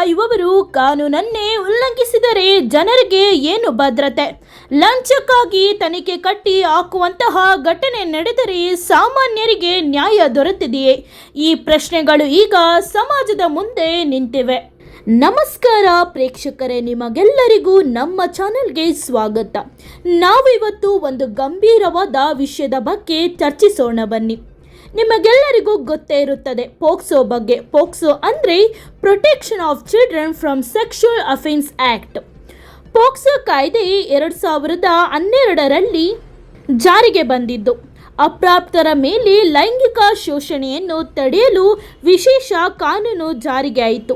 ಕಾಯುವವರು ಕಾನೂನನ್ನೇ ಉಲ್ಲಂಘಿಸಿದರೆ ಜನರಿಗೆ ಏನು ಭದ್ರತೆ? ಲಂಚಕ್ಕಾಗಿ ತನಿಖೆ ಕಟ್ಟಿ ಹಾಕುವಂತಹ ಘಟನೆ ನಡೆದರೆ ಸಾಮಾನ್ಯರಿಗೆ ನ್ಯಾಯ ದೊರೆತಿದೆಯೇ? ಈ ಪ್ರಶ್ನೆಗಳು ಈಗ ಸಮಾಜದ ಮುಂದೆ ನಿಂತಿವೆ. ನಮಸ್ಕಾರ ಪ್ರೇಕ್ಷಕರೇ, ನಿಮಗೆಲ್ಲರಿಗೂ ನಮ್ಮ ಚಾನೆಲ್ಗೆ ಸ್ವಾಗತ. ನಾವಿವತ್ತು ಒಂದು ಗಂಭೀರವಾದ ವಿಷಯದ ಬಗ್ಗೆ ಚರ್ಚಿಸೋಣ ಬನ್ನಿ. ನಿಮಗೆಲ್ಲರಿಗೂ ಗೊತ್ತೇ ಇರುತ್ತದೆ. ಪೋಕ್ಸೋ ಬಗ್ಗೆ. ಪೋಕ್ಸೋ ಅಂದರೆ protection of children from sexual offence act POCSO ಕಾಯ್ದೆ ಎರಡು ಸಾವಿರದ ಹನ್ನೆರಡರಲ್ಲಿ ಜಾರಿಗೆ ಬಂದಿದ್ದು. ಅಪ್ರಾಪ್ತರ ಮೇಲೆ ಲೈಂಗಿಕ ಶೋಷಣೆಯನ್ನು ತಡೆಯಲು ವಿಶೇಷ ಕಾನೂನು ಜಾರಿಗೆ ಆಯಿತು.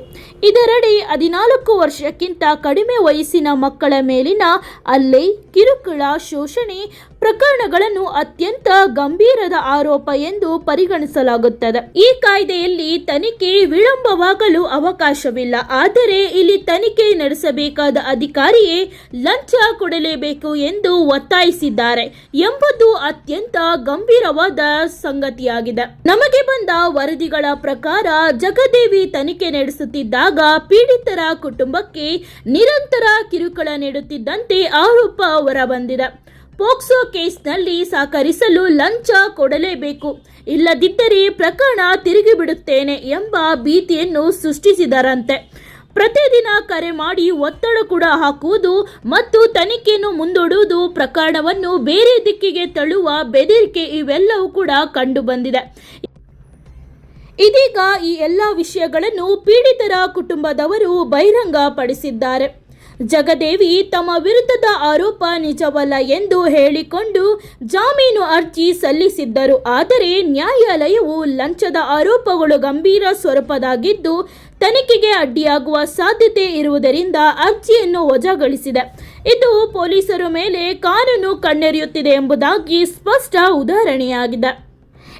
ಇದರಡಿ ಹದಿನಾಲ್ಕು ವರ್ಷಕ್ಕಿಂತ ಕಡಿಮೆ ವಯಸ್ಸಿನ ಮಕ್ಕಳ ಮೇಲಿನ ಅಲ್ಲಿ ಕಿರುಕುಳ, ಶೋಷಣೆ ಪ್ರಕರಣಗಳನ್ನು ಅತ್ಯಂತ ಗಂಭೀರದ ಆರೋಪ ಎಂದು ಪರಿಗಣಿಸಲಾಗುತ್ತದೆ. ಈ ಕಾಯ್ದೆಯಲ್ಲಿ ತನಿಖೆ ವಿಳಂಬವಾಗಲು ಅವಕಾಶವಿಲ್ಲ. ಆದರೆ ಇಲ್ಲಿ ತನಿಖೆ ನಡೆಸಬೇಕಾದ ಅಧಿಕಾರಿಯೇ ಲಂಚ ಕೊಡಲೇಬೇಕು ಎಂದು ಒತ್ತಾಯಿಸಿದ್ದಾರೆ ಎಂಬುದು ಅತ್ಯಂತ ಗಂಭೀರವಾದ ಸಂಗತಿಯಾಗಿದೆ. ನಮಗೆ ಬಂದ ವರದಿಗಳ ಪ್ರಕಾರ ಜಗದೇವಿ ತನಿಖೆ ನಡೆಸುತ್ತಿದ್ದಾಗ ಪೀಡಿತರ ಕುಟುಂಬಕ್ಕೆ ನಿರಂತರ ಕಿರುಕುಳ ನೀಡುತ್ತಿದ್ದಂತೆ ಆರೋಪ ಹೊರಬಂದಿದೆ. ಪೋಕ್ಸೋ ಕೇಸ್ನಲ್ಲಿ ಸಹಕರಿಸಲು ಲಂಚ ಕೊಡಲೇಬೇಕು. ಇಲ್ಲದಿದ್ದರೆ ಪ್ರಕರಣ ತಿರುಗಿಬಿಡುತ್ತೇನೆ ಎಂಬ ಭೀತಿಯನ್ನು ಸೃಷ್ಟಿಸಿದರಂತೆ. ಪ್ರತಿದಿನ ಕರೆ ಮಾಡಿ ಒತ್ತಡ ಕೂಡ ಹಾಕುವುದು ಮತ್ತು ತನಿಖೆಯನ್ನು ಮುಂದೂಡುವುದು ಪ್ರಕರಣವನ್ನು ಬೇರೆ ದಿಕ್ಕಿಗೆ ತಳ್ಳುವ ಬೆದರಿಕೆ ಇವೆಲ್ಲವೂ ಕೂಡ ಕಂಡುಬಂದಿದೆ. ಇದೀಗ ಈ ಎಲ್ಲ ವಿಷಯಗಳನ್ನು ಪೀಡಿತರ ಕುಟುಂಬದವರು ಬಹಿರಂಗಪಡಿಸಿದ್ದಾರೆ. ಜಗದೇವಿ ತಮ್ಮ ವಿರುದ್ಧದ ಆರೋಪ ನಿಜವಲ್ಲ ಎಂದು ಹೇಳಿಕೊಂಡು ಜಾಮೀನು ಅರ್ಜಿ ಸಲ್ಲಿಸಿದ್ದರು. ಆದರೆ ನ್ಯಾಯಾಲಯವು ಲಂಚದ ಆರೋಪಗಳು ಗಂಭೀರ ಸ್ವರೂಪದಾಗಿದ್ದು ತನಿಖೆಗೆ ಅಡ್ಡಿಯಾಗುವ ಸಾಧ್ಯತೆ ಇರುವುದರಿಂದ ಅರ್ಜಿಯನ್ನು ವಜಾಗೊಳಿಸಿದೆ. ಇದು ಪೊಲೀಸರ ಮೇಲೆ ಕಾನೂನು ಕಣ್ಣೆರೆಯುತ್ತಿದೆ ಎಂಬುದಾಗಿ ಸ್ಪಷ್ಟ ಉದಾಹರಣೆಯಾಗಿದೆ.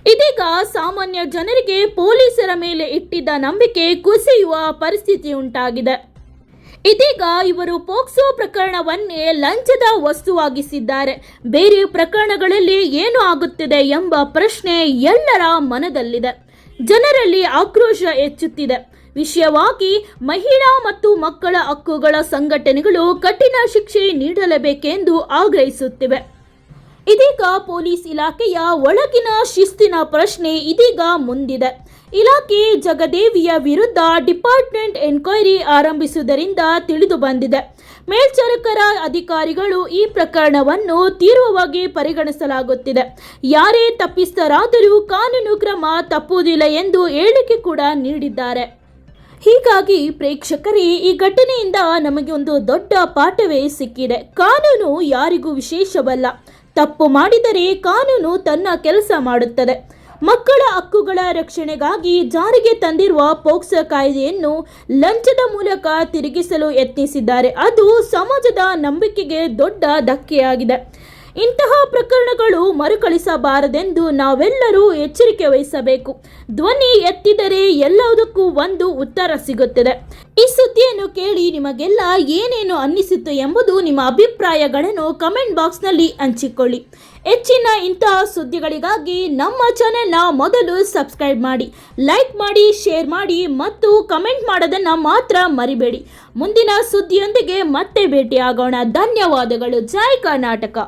ಇದೀಗ ಸಾಮಾನ್ಯ ಜನರಿಗೆ ಪೊಲೀಸರ ಮೇಲೆ ಇಟ್ಟಿದ್ದ ನಂಬಿಕೆ ಕುಸಿಯುವ ಪರಿಸ್ಥಿತಿ ಉಂಟಾಗಿದೆ. ಇದೀಗ ಇವರು ಪೋಕ್ಸೋ ಪ್ರಕರಣವನ್ನೇ ಲಂಚದ ವಸ್ತುವಾಗಿಸಿದ್ದಾರೆ. ಬೇರೆ ಪ್ರಕರಣಗಳಲ್ಲಿ ಏನು ಆಗುತ್ತಿದೆ ಎಂಬ ಪ್ರಶ್ನೆ ಎಲ್ಲರ ಮನದಲ್ಲಿದೆ. ಜನರಲ್ಲಿ ಆಕ್ರೋಶ ಹೆಚ್ಚುತ್ತಿದೆ. ವಿಷಯವಾಗಿ ಮಹಿಳಾ ಮತ್ತು ಮಕ್ಕಳ ಹಕ್ಕುಗಳ ಸಂಘಟನೆಗಳು ಕಠಿಣ ಶಿಕ್ಷೆ ನೀಡಲೇಬೇಕೆಂದು ಆಗ್ರಹಿಸುತ್ತಿವೆ. ಇದೀಗ ಪೊಲೀಸ್ ಇಲಾಖೆಯ ಒಳಗಿನ ಶಿಸ್ತಿನ ಪ್ರಶ್ನೆ ಇದೀಗ ಮುಂದಿದೆ. ಇಲಾಖೆ ಜಗದೇವಿಯ ವಿರುದ್ಧ ಡಿಪಾರ್ಟ್ಮೆಂಟ್ ಎನ್ಕ್ವೈರಿ ಆರಂಭಿಸುವುದರಿಂದ ತಿಳಿದು ಬಂದಿದೆ. ಮೇಲ್ಚರಕರ ಅಧಿಕಾರಿಗಳು ಈ ಪ್ರಕರಣವನ್ನು ತೀವ್ರವಾಗಿ ಪರಿಗಣಿಸಲಾಗುತ್ತಿದೆ. ಯಾರೇ ತಪ್ಪಿಸ್ತರಾದರೂ ಕಾನೂನು ಕ್ರಮ ತಪ್ಪುವುದಿಲ್ಲ ಎಂದು ಹೇಳಿಕೆ ಕೂಡ ನೀಡಿದ್ದಾರೆ. ಹೀಗಾಗಿ ಪ್ರೇಕ್ಷಕರೇ, ಈ ಘಟನೆಯಿಂದ ನಮಗೆ ಒಂದು ದೊಡ್ಡ ಪಾಠವೇ ಸಿಕ್ಕಿದೆ. ಕಾನೂನು ಯಾರಿಗೂ ವಿಶೇಷವಲ್ಲ. ತಪ್ಪು ಮಾಡಿದರೆ ಕಾನೂನು ತನ್ನ ಕೆಲಸ ಮಾಡುತ್ತದೆ. ಮಕ್ಕಳ ಹಕ್ಕುಗಳ ರಕ್ಷಣೆಗಾಗಿ ಜಾರಿಗೆ ತಂದಿರುವ ಪೋಕ್ಸೋ ಕಾಯ್ದೆಯನ್ನು ಲಂಚದ ಮೂಲಕ ತಿರುಗಿಸಲು ಯತ್ನಿಸಿದ್ದಾರೆ. ಅದು ಸಮಾಜದ ನಂಬಿಕೆಗೆ ದೊಡ್ಡ ಧಕ್ಕೆಯಾಗಿದೆ. ಇಂತಹ ಪ್ರಕರಣಗಳು ಮರುಕಳಿಸಬಾರದೆಂದು ನಾವೆಲ್ಲರೂ ಎಚ್ಚರಿಕೆ ವಹಿಸಬೇಕು. ಧ್ವನಿ ಎತ್ತಿದರೆ ಎಲ್ಲದಕ್ಕೂ ಒಂದು ಉತ್ತರ ಸಿಗುತ್ತದೆ. ಈ ಸುದ್ದಿಯನ್ನು ಕೇಳಿ ನಿಮಗೆಲ್ಲ ಏನೇನು ಅನ್ನಿಸಿತು ಎಂಬುದು ನಿಮ್ಮ ಅಭಿಪ್ರಾಯಗಳನ್ನು ಕಮೆಂಟ್ ಬಾಕ್ಸ್ನಲ್ಲಿ ಹಂಚಿಕೊಳ್ಳಿ. ಹೆಚ್ಚಿನ ಇಂತಹ ಸುದ್ದಿಗಳಿಗಾಗಿ ನಮ್ಮ ಚಾನೆಲ್ನ ಮೊದಲು ಸಬ್ಸ್ಕ್ರೈಬ್ ಮಾಡಿ, ಲೈಕ್ ಮಾಡಿ, ಶೇರ್ ಮಾಡಿ ಮತ್ತು ಕಮೆಂಟ್ ಮಾಡೋದನ್ನು ಮಾತ್ರ ಮರಿಬೇಡಿ. ಮುಂದಿನ ಸುದ್ದಿಯೊಂದಿಗೆ ಮತ್ತೆ ಭೇಟಿಯಾಗೋಣ. ಧನ್ಯವಾದಗಳು. ಜೈ ಕರ್ನಾಟಕ.